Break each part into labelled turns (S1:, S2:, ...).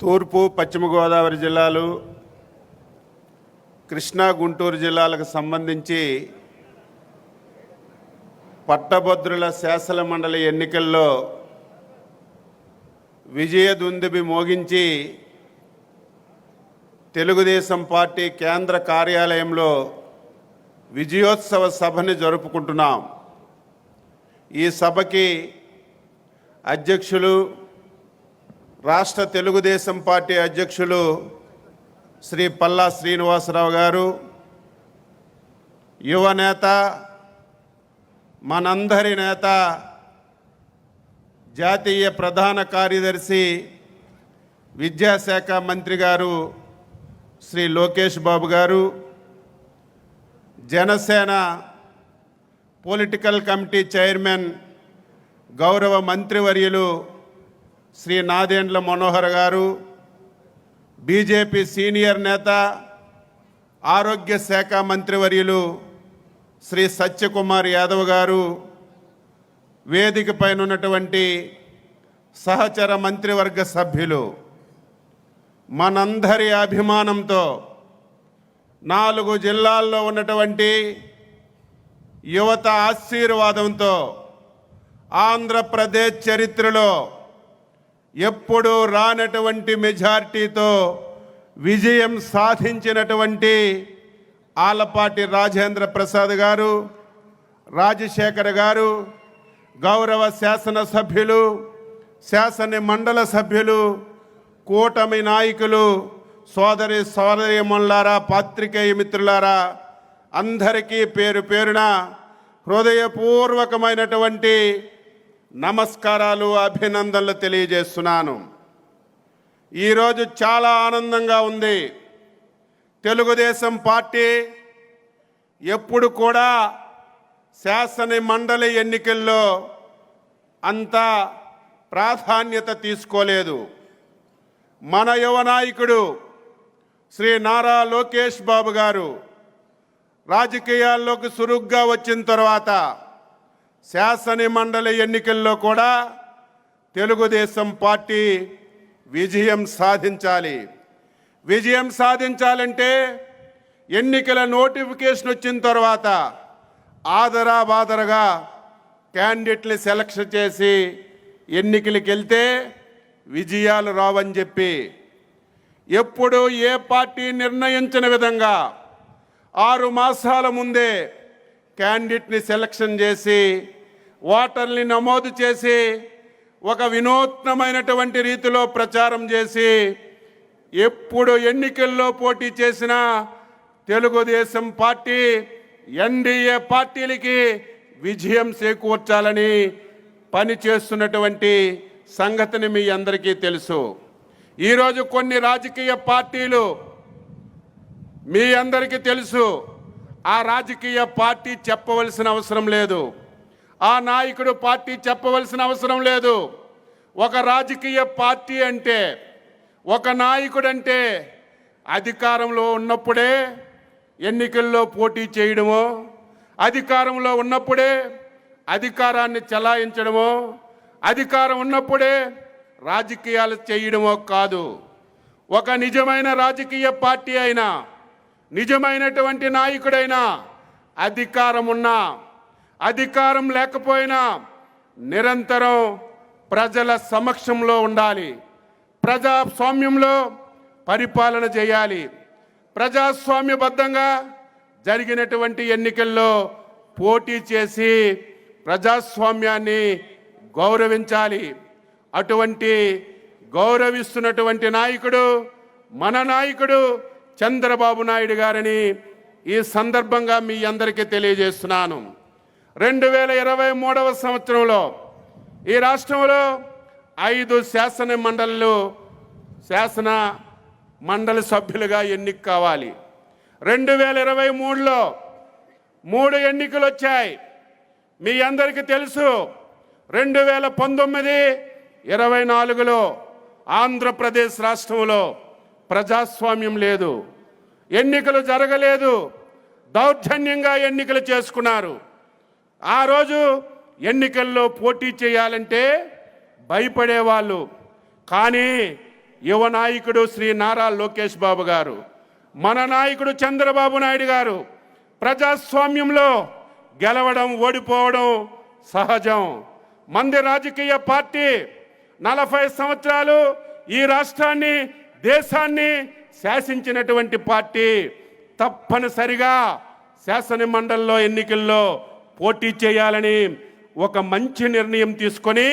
S1: తూర్పు పశ్చిమ గోదావరి జిల్లాలు కృష్ణా గుంటూరు జిల్లాలకు సంబంధించి పట్టభద్రుల శాసన మండలి ఎన్నికల్లో విజయదుందుబి మోగించి తెలుగుదేశం పార్టీ కేంద్ర కార్యాలయంలో విజయోత్సవ సభని జరుపుకుంటున్నాం. ఈ సభకి అధ్యక్షులు రాష్ట్ర తెలుగుదేశం పార్టీ అధ్యక్షులు శ్రీ పల్లా శ్రీనివాసరావు గారు యువ నేత మనందరి నేత జాతీయ ప్రధాన కార్యదర్శి విద్యాశాఖ మంత్రి గారు శ్రీ లోకేష్ బాబు గారు జనసేన పొలిటికల్ కమిటీ చైర్మన్ గౌరవ మంత్రివర్యులు శ్రీ నాదేండ్ల మనోహర్ గారు బీజేపీ సీనియర్ నేత ఆరోగ్య శాఖ మంత్రివర్యులు శ్రీ సత్యకుమార్ యాదవ్ గారు వేదిక పైన ఉన్నటువంటి సహచర మంత్రివర్గ సభ్యులు. మనందరి అభిమానంతో నాలుగు జిల్లాల్లో ఉన్నటువంటి యువత ఆశీర్వాదంతో ఆంధ్రప్రదేశ్ చరిత్రలో ఎప్పుడూ రానటువంటి మెజార్టీతో విజయం సాధించినటువంటి ఆలపాటి రాజేంద్ర ప్రసాద్ గారు రాజశేఖర్ గారు గౌరవ శాసనసభ్యులు శాసన మండల సభ్యులు కూటమి నాయకులు సోదరి సోదరిమణులారా పాత్రికేయ మిత్రులారా అందరికీ పేరు పేరున హృదయపూర్వకమైనటువంటి నమస్కారాలు అభినందనలు తెలియజేస్తున్నాను. ఈరోజు చాలా ఆనందంగా ఉంది. తెలుగుదేశం పార్టీ ఎప్పుడు కూడా శాసన మండలి ఎన్నికల్లో అంత ప్రాధాన్యత తీసుకోలేదు. మన యువ నాయకుడు శ్రీ నారా లోకేష్ బాబు గారు రాజకీయాల్లోకి సురుగ్గా వచ్చిన తర్వాత శాసన మండలి ఎన్నికల్లో కూడా తెలుగుదేశం పార్టీ విజయం సాధించాలి. విజయం సాధించాలంటే ఎన్నికల నోటిఫికేషన్ వచ్చిన తర్వాత ఆదరా బాదరగా క్యాండిడేట్ని సెలక్షన్ చేసి ఎన్నికలకు వెళ్తే విజయాలు రావని చెప్పి. ఎప్పుడు ఏ పార్టీ నిర్ణయించిన విధంగా ఆరు మాసాల ముందే క్యాండిడేట్ని సెలక్షన్ చేసి ఓటర్ని నమోదు చేసి ఒక వినూత్నమైనటువంటి రీతిలో ప్రచారం చేసి ఎప్పుడు ఎన్నికల్లో పోటీ చేసిన తెలుగుదేశం పార్టీ ఎన్డీఏ పార్టీలకి విజయం చేకూర్చాలని పని చేస్తున్నటువంటి సంగతిని మీ అందరికీ తెలుసు. ఈరోజు కొన్ని రాజకీయ పార్టీలు మీ అందరికీ తెలుసు. ఆ రాజకీయ పార్టీ చెప్పవలసిన అవసరం లేదు. ఆ నాయకుడు పార్టీ చెప్పవలసిన అవసరం లేదు. ఒక రాజకీయ పార్టీ అంటే ఒక నాయకుడు అంటే అధికారంలో ఉన్నప్పుడే ఎన్నికల్లో పోటీ చేయడమో అధికారంలో ఉన్నప్పుడే అధికారాన్ని చెలాయించడమో అధికారం ఉన్నప్పుడే రాజకీయాలు చేయడమో కాదు. ఒక నిజమైన రాజకీయ పార్టీ అయినా నిజమైనటువంటి నాయకుడైనా అధికారం ఉన్నా అధికారం లేకపోయినా నిరంతరం ప్రజల సమక్షంలో ఉండాలి. ప్రజాస్వామ్యంలో పరిపాలన చేయాలి. ప్రజాస్వామ్యబద్ధంగా జరిగినటువంటి ఎన్నికల్లో పోటీ చేసి ప్రజాస్వామ్యాన్ని గౌరవించాలి. అటువంటి గౌరవిస్తున్నటువంటి నాయకుడు మన నాయకుడు చంద్రబాబు నాయుడు గారిని ఈ సందర్భంగా మీ అందరికీ తెలియజేస్తున్నాను. రెండు వేల ఇరవై మూడవ సంవత్సరంలో ఈ రాష్ట్రంలో ఐదు శాసన మండళ్ళు శాసన మండలి సభ్యులుగా ఎన్నిక కావాలి. రెండు వేల ఇరవై మూడులో మూడు ఎన్నికలు వచ్చాయి. మీ అందరికీ తెలుసు రెండు వేల పంతొమ్మిది ఇరవై నాలుగులో ఆంధ్రప్రదేశ్ రాష్ట్రంలో ప్రజాస్వామ్యం లేదు. ఎన్నికలు జరగలేదు. దౌర్జన్యంగా ఎన్నికలు చేసుకున్నారు. ఆ రోజు ఎన్నికల్లో పోటీ చేయాలంటే భయపడేవాళ్ళు కానీ యువ నాయకుడు శ్రీ నారా లోకేష్ బాబు గారు మన నాయకుడు చంద్రబాబు నాయుడు గారు ప్రజాస్వామ్యంలో గెలవడం ఓడిపోవడం సహజం. మంది రాజకీయ పార్టీ నలభై సంవత్సరాలు ఈ రాష్ట్రాన్ని దేశాన్ని శాసించినటువంటి పార్టీ తప్పనిసరిగా శాసన మండలిలో ఎన్నికల్లో పోటీ చేయాలని ఒక మంచి నిర్ణయం తీసుకొని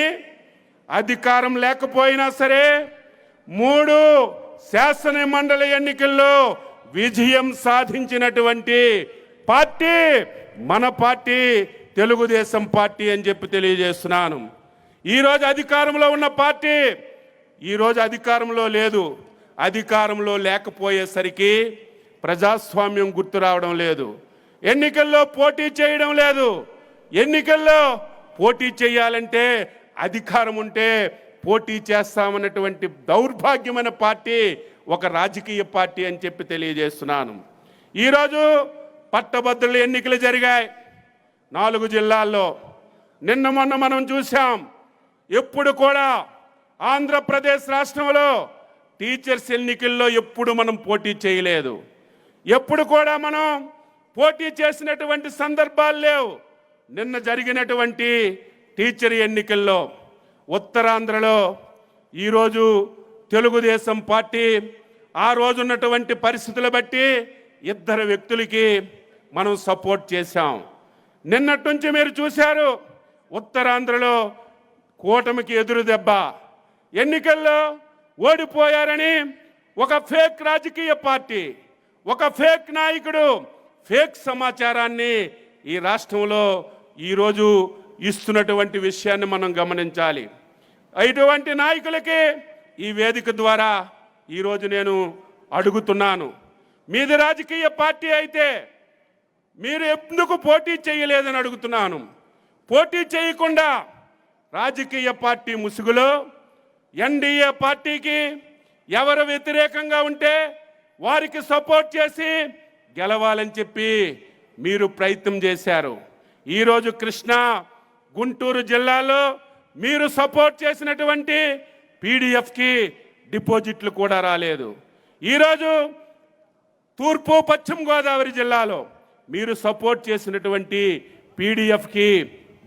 S1: అధికారం లేకపోయినా సరే మూడు శాసన మండలి ఎన్నికల్లో విజయం సాధించినటువంటి పార్టీ మన పార్టీ తెలుగుదేశం పార్టీ అని చెప్పి తెలియజేస్తున్నాను. ఈరోజు అధికారంలో ఉన్న పార్టీ ఈరోజు అధికారంలో లేదు. అధికారంలో లేకపోయేసరికి ప్రజాస్వామ్యం గుర్తు రావడం లేదు. ఎన్నికల్లో పోటీ చేయడం లేదు. ఎన్నికల్లో పోటీ చేయాలంటే అధికారం ఉంటే పోటీ చేస్తామన్నటువంటి దౌర్భాగ్యమైన పార్టీ ఒక రాజకీయ పార్టీ అని చెప్పి తెలియజేస్తున్నాను. ఈరోజు పట్టభద్రుల ఎన్నికలు జరిగాయి. నాలుగు జిల్లాల్లో నిన్న మొన్న మనం చూసాం ఎప్పుడు కూడా ఆంధ్రప్రదేశ్ రాష్ట్రంలో టీచర్స్ ఎన్నికల్లో ఎప్పుడు మనం పోటీ చేయలేదు. ఎప్పుడు కూడా మనం పోటీ చేసినటువంటి సందర్భాలు లేవు. నిన్న జరిగినటువంటి టీచర్ ఎన్నికల్లో ఉత్తరాంధ్రలో ఈరోజు తెలుగుదేశం పార్టీ ఆ రోజు ఉన్నటువంటి పరిస్థితులు బట్టి ఇద్దరు వ్యక్తులకి మనం సపోర్ట్ చేశాం. నిన్నటి నుంచి మీరు చూశారు ఉత్తరాంధ్రలో కూటమికి ఎదురు దెబ్బ. ఎన్నికల్లో ఓడిపోయారని ఒక ఫేక్ రాజకీయ పార్టీ ఒక ఫేక్ నాయకుడు ఫేక్ సమాచారాన్ని ఈ రాష్ట్రంలో ఈరోజు ఇస్తున్నటువంటి విషయాన్ని మనం గమనించాలి. ఇటువంటి నాయకులకి ఈ వేదిక ద్వారా ఈరోజు నేను అడుగుతున్నాను. మీది రాజకీయ పార్టీ అయితే మీరు ఎందుకు పోటీ చేయలేదని అడుగుతున్నాను. పోటీ చేయకుండా రాజకీయ పార్టీ ముసుగులో ఎన్డీఏ పార్టీకి ఎవరు వ్యతిరేకంగా ఉంటే వారికి సపోర్ట్ చేసి గెలవాలని చెప్పి మీరు ప్రయత్నం చేశారు. ఈరోజు కృష్ణ గుంటూరు జిల్లాలో మీరు సపోర్ట్ చేసినటువంటి పీడిఎఫ్కి డిపాజిట్లు కూడా రాలేదు. ఈరోజు తూర్పు పశ్చిమ గోదావరి జిల్లాలో మీరు సపోర్ట్ చేసినటువంటి పీడిఎఫ్కి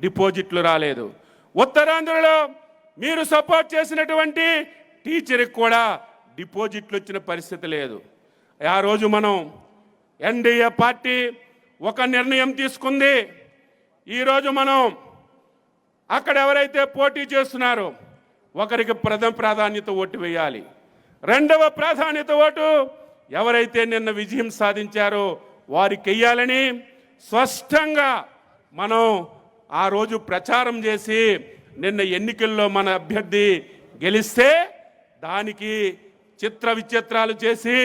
S1: డిపాజిట్లు రాలేదు. ఉత్తరాంధ్రలో మీరు సపోర్ట్ చేసినటువంటి టీచర్కి కూడా డిపాజిట్లు వచ్చిన పరిస్థితి లేదు. ఆ రోజు మనం ఎన్డీఏ పార్టీ ఒక నిర్ణయం తీసుకుంది. ఈరోజు మనం అక్కడ ఎవరైతే పోటీ చేస్తున్నారో ఒకరికి ప్రథమ ప్రాధాన్యత ఓటు వేయాలి. రెండవ ప్రాధాన్యత ఓటు ఎవరైతే నిన్న విజయం సాధించారో వారికి వెయ్యాలని స్పష్టంగా మనం ఆ రోజు ప్రచారం చేసి నిన్న ఎన్నికల్లో మన అభ్యర్థి గెలిస్తే దానికి చిత్ర విచిత్రాలు చేసి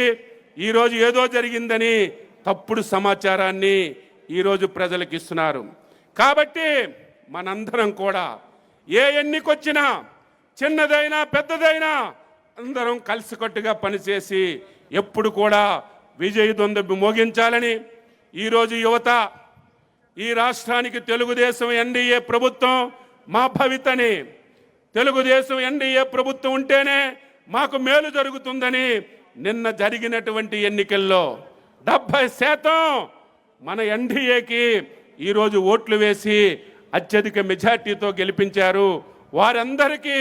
S1: ఈరోజు ఏదో జరిగిందని తప్పుడు సమాచారాన్ని ఈరోజు ప్రజలకు ఇస్తున్నారు. కాబట్టి మనందరం కూడా ఏ ఎన్నికొచ్చినా చిన్నదైనా పెద్దదైనా అందరం కలిసికట్టుగా పనిచేసి ఎప్పుడు కూడా విజయదొందబి మోగించాలని ఈరోజు యువత ఈ రాష్ట్రానికి తెలుగుదేశం ఎన్డీఏ ప్రభుత్వం మా భవితని తెలుగుదేశం ఎన్డీఏ ప్రభుత్వం ఉంటేనే మాకు మేలు జరుగుతుందని నిన్న జరిగినటువంటి ఎన్నికల్లో డెబ్బై శాతం మన ఎన్డీఏకి ఈరోజు ఓట్లు వేసి అత్యధిక మెజార్టీతో గెలిపించారు. వారందరికీ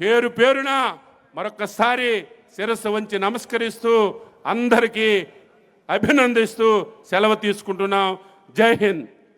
S1: పేరు పేరున మరొకసారి శిరస్సు వంచి నమస్కరిస్తూ అందరికీ అభినందిస్తూ సెలవు తీసుకుంటున్నాం. జై హింద్.